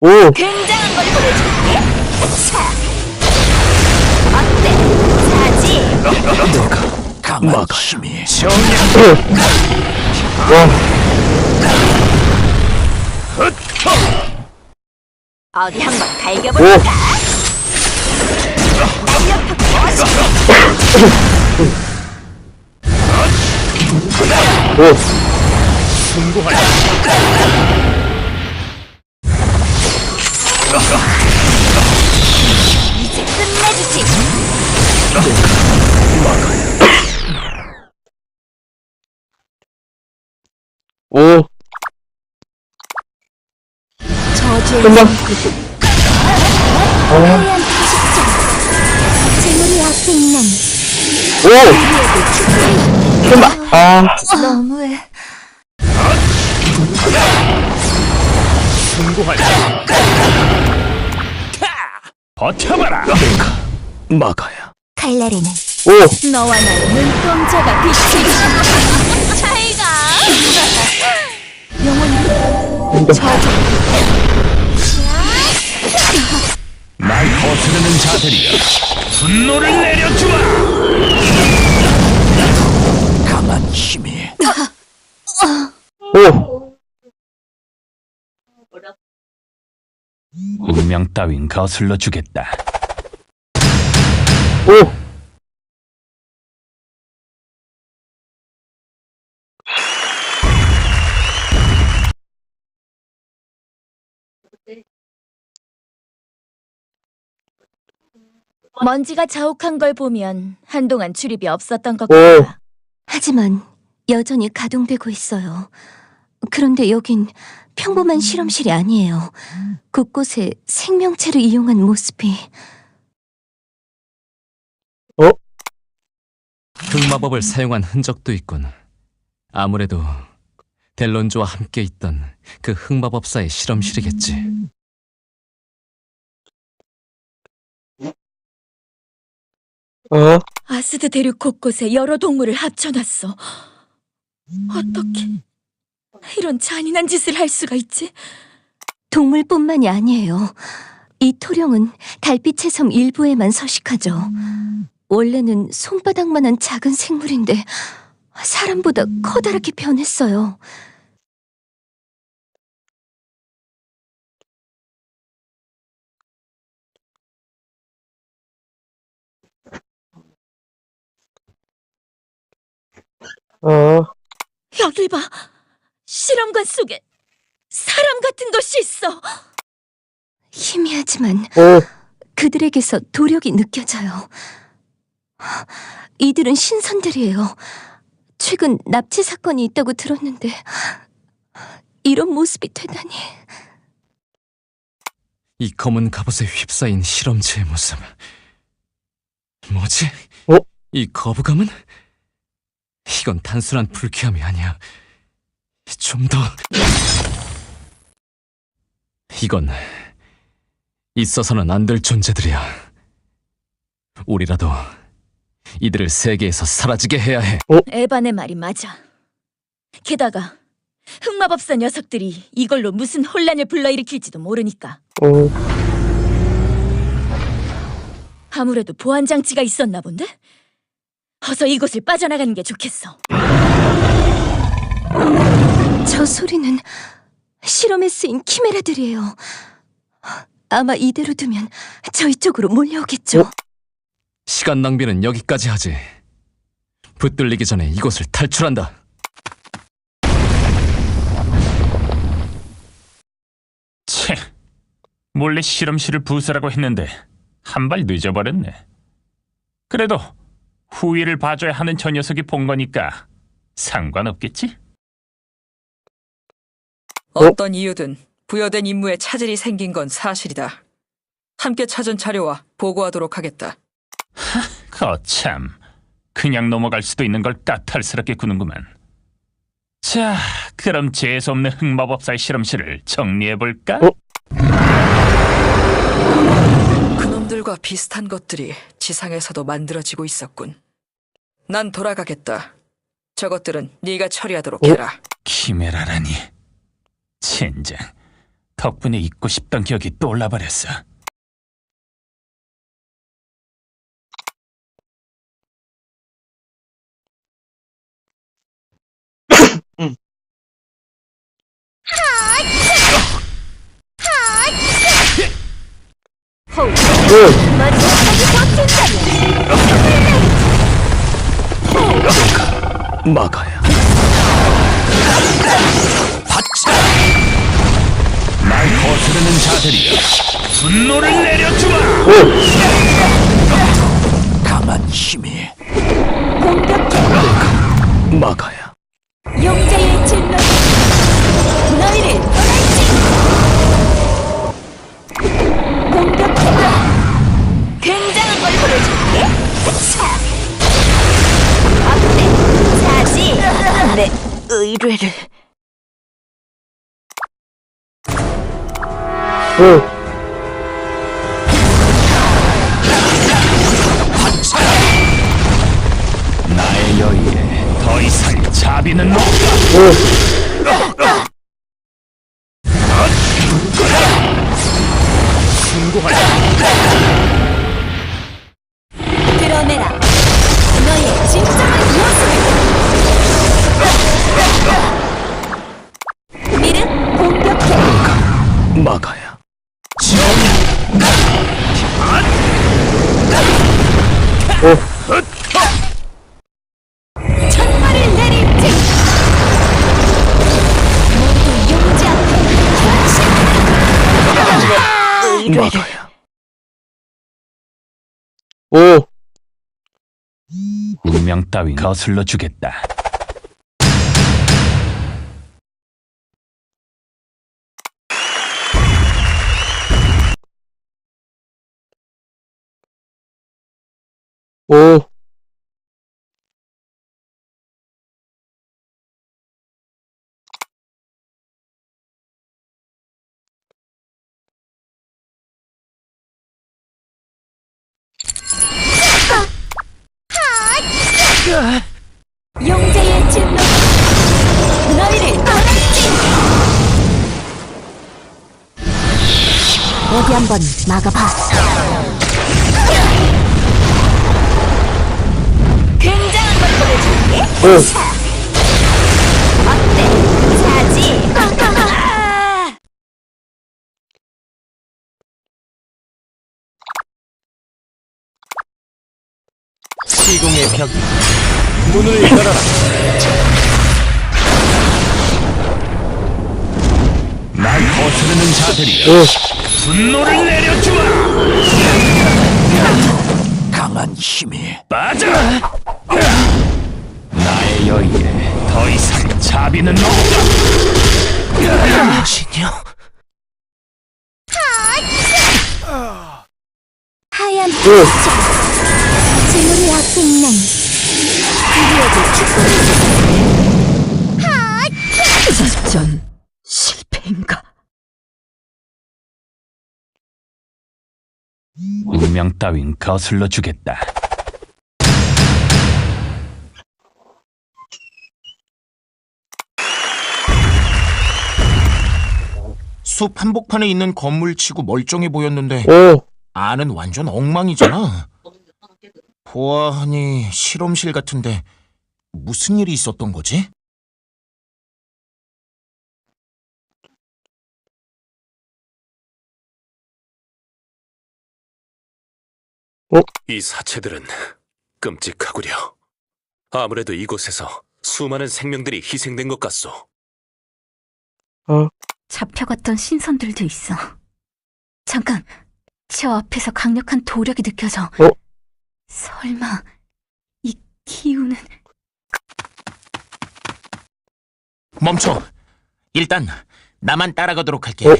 오! 굉장한 걸 보여줄게. 차. 어때? 사지? 강한 힘이 와, 어디 한번 갈겨볼까? 오! 이제 끝내주지. 오! 금방. 있는 오! 금방! 아, 너무해. 버텨봐라 막아야 칼날에는 오! 너와 나의 눈동자가 비치리. 차이가. 영원히 저주. 날 거스르는 자들이여 분노를 내려주마 강한 힘이 오! 운명 따윈 거슬러 주겠다 오! 먼지가 자욱한 걸 보면 한동안 출입이 없었던 것 오. 같아. 하지만 여전히 가동되고 있어요. 그런데 여긴 평범한 실험실이 아니에요. 곳곳에 생명체를 이용한 모습이 흑마법을 사용한 흔적도 있군. 아무래도 델론조와 함께 있던 그 흑마법사의 실험실이겠지. 어? 아스드 대륙 곳곳에 여러 동물을 합쳐놨어. 어떻게 이런 잔인한 짓을 할 수가 있지? 동물뿐만이 아니에요. 이 토룡은 달빛의 섬 일부에만 서식하죠. 원래는 손바닥만한 작은 생물인데 사람보다 커다랗게 변했어요. 어? 여길 봐. 실험관 속에 사람 같은 것이 있어. 희미하지만 오! 그들에게서 도력이 느껴져요. 이들은 신선들이에요. 최근 납치 사건이 있다고 들었는데 이런 모습이 되다니. 이 검은 갑옷에 휩싸인 실험체의 모습. 뭐지? 어? 이 거부감은? 이건 단순한 불쾌함이 아니야. 좀 더. 이건 있어서는 안 될 존재들이야. 우리라도 이들을 세계에서 사라지게 해야 해. 에반의 말이 맞아. 게다가 흑마법사 녀석들이 이걸로 무슨 혼란을 불러일으킬지도 모르니까. 오! 아무래도 보안 장치가 있었나 본데? 어서 이곳을 빠져나가는 게 좋겠어. 저 소리는 실험에 쓰인 키메라들이에요. 아마 이대로 두면 저희 쪽으로 몰려오겠죠. 어? 시간 낭비는 여기까지 하지. 붙들리기 전에 이곳을 탈출한다. 채 몰래 실험실을 부수라고 했는데 한 발 늦어버렸네 그래도 후위를 봐줘야 하는 저 녀석이 본 거니까 상관없겠지? 어떤 이유든 부여된 임무에 차질이 생긴 건 사실이다. 함께 찾은 자료와 보고하도록 하겠다. 거참 그냥 넘어갈 수도 있는 걸 까탈스럽게 구는구만 자 그럼 재수없는 흑마법사의 실험실을 정리해볼까? 어? 그놈들과 비슷한 것들이 지상에서도 만들어지고 있었군. 난 돌아가겠다. 저것들은 네가 처리하도록 어? 해라. 키메라라니 젠장 덕분에 잊고 싶던 기억이 떠올라버렸어. 막아야. 날 거스르는 자들이여. 분노를 내려주마! 강한 힘이 막아야. 용자의 진노. 너희를 떠날지 공격해라. 굉장한 걸 보여줄게. 차 어때 자지. 내 의뢰를 오. 나의 여의에 더 이상 자비는 없다. 오. 드러내라 천마를 내릴지 모두 앞에. 운명 따윈 거슬러 주겠다. 용자의 진노. 너희를 어디 한번 막아봐. 굉장한 걸 보여줄게. 오. 시공의 벽. 문을 열어라. 날 거스르는 자들이여 오. 분노를 내려주마! 강한 힘이 빠져! 나의 여의에 더 이상 자비는 없다. 무엇이냐? 하얀 오. 작전 실패인가? 운명 따윈 거슬러 주겠다. 숲 한복판에 있는 건물치고 멀쩡해 보였는데 오. 안은 완전 엉망이잖아. 보아하니 실험실 같은데 무슨 일이 있었던 거지? 이 사체들은 끔찍하구려. 아무래도 이곳에서 수많은 생명들이 희생된 것 같소. 잡혀갔던 신선들도 있어. 잠깐, 저 앞에서 강력한 도력이 느껴져. 어? 설마 이 기운은 멈춰. 일단 나만 따라가도록 할게. 어?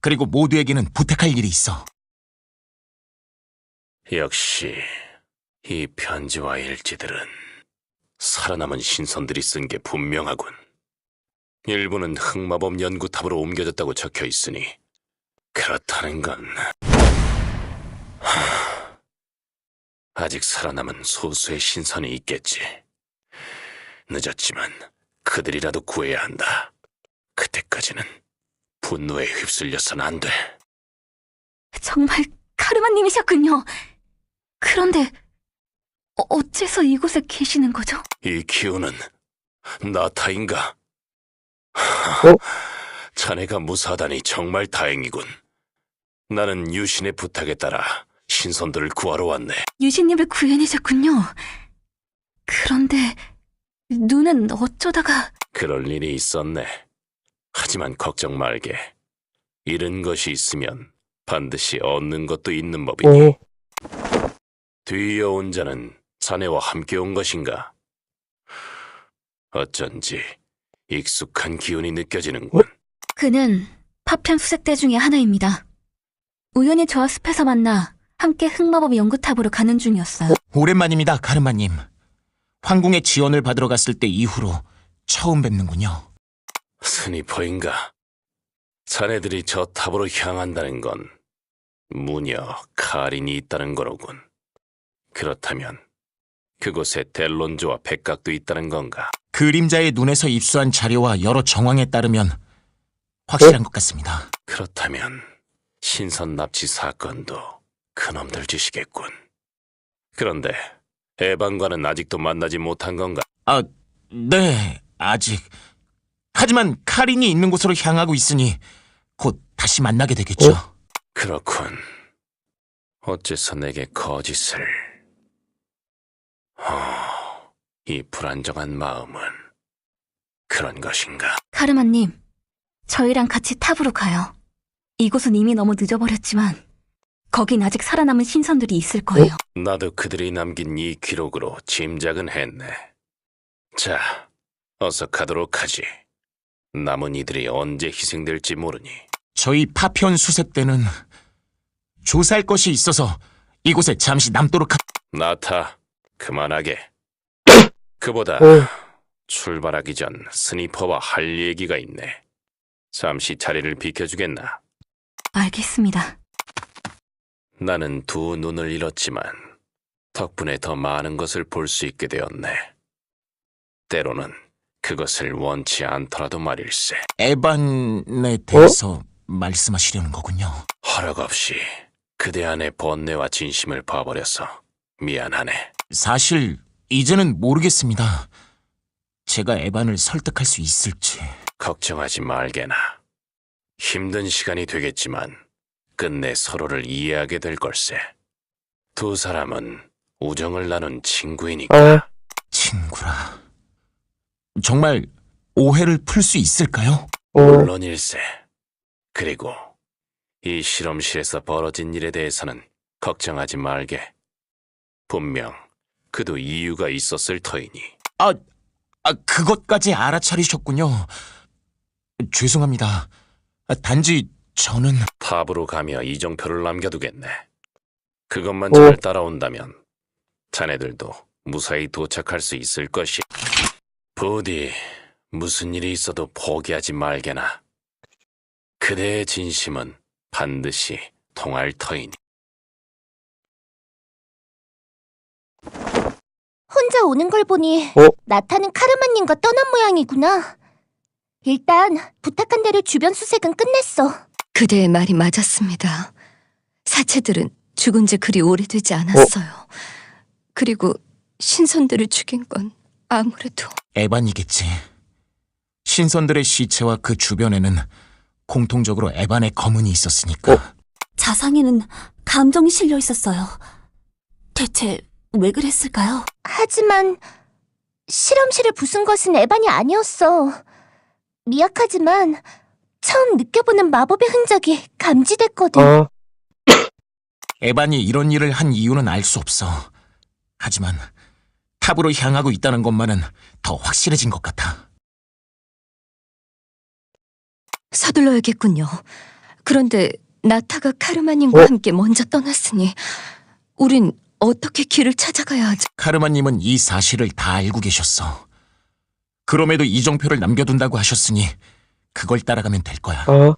그리고 모두에게는 부탁할 일이 있어. 역시 이 편지와 일지들은 살아남은 신선들이 쓴 게 분명하군. 일부는 흑마법 연구탑으로 옮겨졌다고 적혀 있으니 그렇다는 건 하, 아직 살아남은 소수의 신선이 있겠지. 늦었지만 그들이라도 구해야 한다. 그때까지는 분노에 휩쓸려선 안 돼. 정말 카르마님이셨군요. 그런데 어- 어째서 이곳에 계시는 거죠? 이 기운은 나타인가? 어? 자네가 무사하다니 정말 다행이군. 나는 유신의 부탁에 따라 신선들을 구하러 왔네. 유신님을 구해내셨군요. 그런데 눈은 어쩌다가 그럴 일이 있었네. 하지만 걱정 말게. 잃은 것이 있으면 반드시 얻는 것도 있는 법이니. 오, 뒤이어 온 자는 자네와 함께 온 것인가? 어쩐지 익숙한 기운이 느껴지는군. 그는 파편 수색대 중의 하나입니다. 우연히 저와 숲에서 만나 함께 흑마법 연구탑으로 가는 중이었어요. 오랜만입니다, 카르마님. 황궁의 지원을 받으러 갔을 때 이후로 처음 뵙는군요. 스니퍼인가? 자네들이 저 탑으로 향한다는 건 무녀 카린이 있다는 거로군. 그렇다면 그곳에 델론조와 백각도 있다는 건가? 그림자의 눈에서 입수한 자료와 여러 정황에 따르면 확실한 것 같습니다. 그렇다면 신선 납치 사건도 그놈들 짓이겠군. 그런데 에반과는 아직도 만나지 못한 건가? 아, 네, 아직. 하지만 카린이 있는 곳으로 향하고 있으니 곧 다시 만나게 되겠죠. 그렇군. 어째서 내게 거짓을... 어, 이 불안정한 마음은 그런 것인가? 카르마님, 저희랑 같이 탑으로 가요. 이곳은 이미 너무 늦어버렸지만 거긴 아직 살아남은 신선들이 있을 거예요. 나도 그들이 남긴 이 기록으로 짐작은 했네. 자, 어서 가도록 하지. 남은 이들이 언제 희생될지 모르니. 저희 파편 수색 때는 조사할 것이 있어서 이곳에 잠시 남도록 하... 나타, 그만하게. 그보다 오, 출발하기 전 스니퍼와 할 얘기가 있네. 잠시 자리를 비켜주겠나? 알겠습니다. 나는 두 눈을 잃었지만 덕분에 더 많은 것을 볼 수 있게 되었네. 때로는 그것을 원치 않더라도 말일세. 에반에 대해서 말씀하시려는 거군요. 허락 없이 그대 안의 번뇌와 진심을 봐버려서 미안하네. 사실 이제는 모르겠습니다. 제가 에반을 설득할 수 있을지. 걱정하지 말게나. 힘든 시간이 되겠지만 끝내 서로를 이해하게 될 걸세. 두 사람은 우정을 나눈 친구이니까. 아, 친구라. 정말 오해를 풀 수 있을까요? 오, 물론일세. 그리고 이 실험실에서 벌어진 일에 대해서는 걱정하지 말게. 분명 그도 이유가 있었을 터이니. 아, 아 그것까지 알아차리셨군요. 죄송합니다. 아, 단지 저는 탑으로 가며 이정표를 남겨두겠네. 그것만 오. 잘 따라온다면 자네들도 무사히 도착할 수 있을 것이. 부디 무슨 일이 있어도 포기하지 말게나. 그대의 진심은 반드시 통할 터이니. 혼자 오는 걸 보니 어? 나타는 카르마님과 떠난 모양이구나. 일단 부탁한 대로 주변 수색은 끝냈어. 그대의 말이 맞았습니다. 사체들은 죽은 지 그리 오래되지 않았어요. 그리고 신선들을 죽인 건 아무래도 에반이겠지. 신선들의 시체와 그 주변에는 공통적으로 에반의 검은이 있었으니까. 자상에는 감정이 실려 있었어요. 대체 왜 그랬을까요? 하지만 실험실을 부순 것은 에반이 아니었어. 미약하지만 처음 느껴보는 마법의 흔적이 감지됐거든. 아, 에반이 이런 일을 한 이유는 알 수 없어. 하지만 탑으로 향하고 있다는 것만은 더 확실해진 것 같아. 서둘러야겠군요. 그런데 나타가 카르마님과 어? 함께 먼저 떠났으니 우린 어떻게 길을 찾아가야 하지? 카르마님은 이 사실을 다 알고 계셨어. 그럼에도 이정표를 남겨둔다고 하셨으니 그걸 따라가면 될 거야. 아,